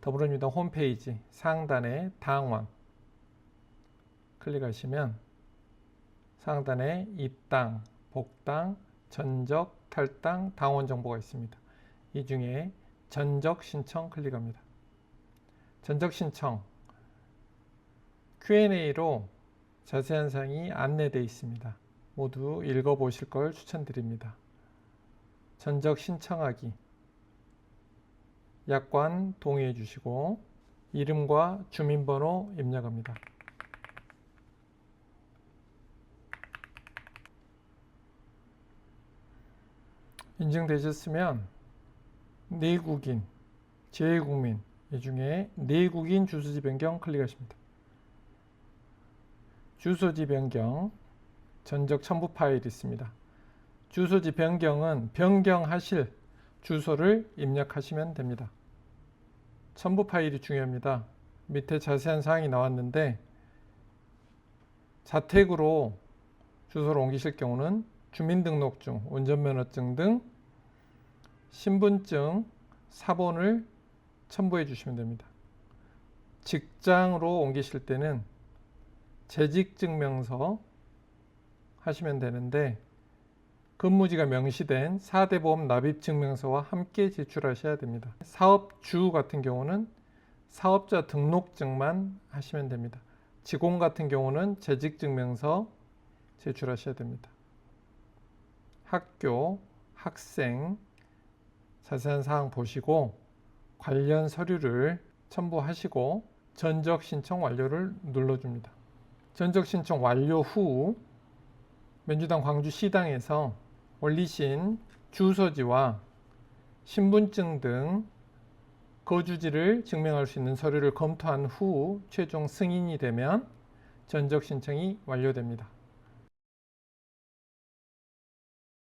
더불어민주당 홈페이지 상단에 당원 클릭하시면 상단에 입당, 복당, 전적, 탈당, 당원 정보가 있습니다. 이 중에 전적 신청 클릭합니다. 전적 신청 Q&A로 자세한 사항이 안내되어 있습니다. 모두 읽어보실 걸 추천드립니다. 전적 신청하기 약관 동의해 주시고 이름과 주민번호 입력합니다. 인증되셨으면 내국인, 재외국민 이 중에 내국인 주소지 변경 클릭하십니다. 주소지 변경 전적 첨부 파일이 있습니다. 주소지 변경은 변경하실 주소를 입력하시면 됩니다. 첨부 파일이 중요합니다. 밑에 자세한 사항이 나왔는데 자택으로 주소를 옮기실 경우는 주민등록증, 운전면허증 등 신분증 사본을 첨부해 주시면 됩니다. 직장으로 옮기실 때는 재직증명서 하시면 되는데 근무지가 명시된 4대 보험 납입 증명서와 함께 제출하셔야 됩니다. 사업주 같은 경우는 사업자 등록증만 하시면 됩니다. 직원 같은 경우는 재직 증명서 제출하셔야 됩니다. 학교, 학생 자세한 사항 보시고 관련 서류를 첨부하시고 전적 신청 완료를 눌러줍니다. 전적 신청 완료 후 민주당 광주시당에서 올리신 주소지와 신분증 등 거주지를 증명할 수 있는 서류를 검토한 후 최종 승인이 되면 전적 신청이 완료됩니다.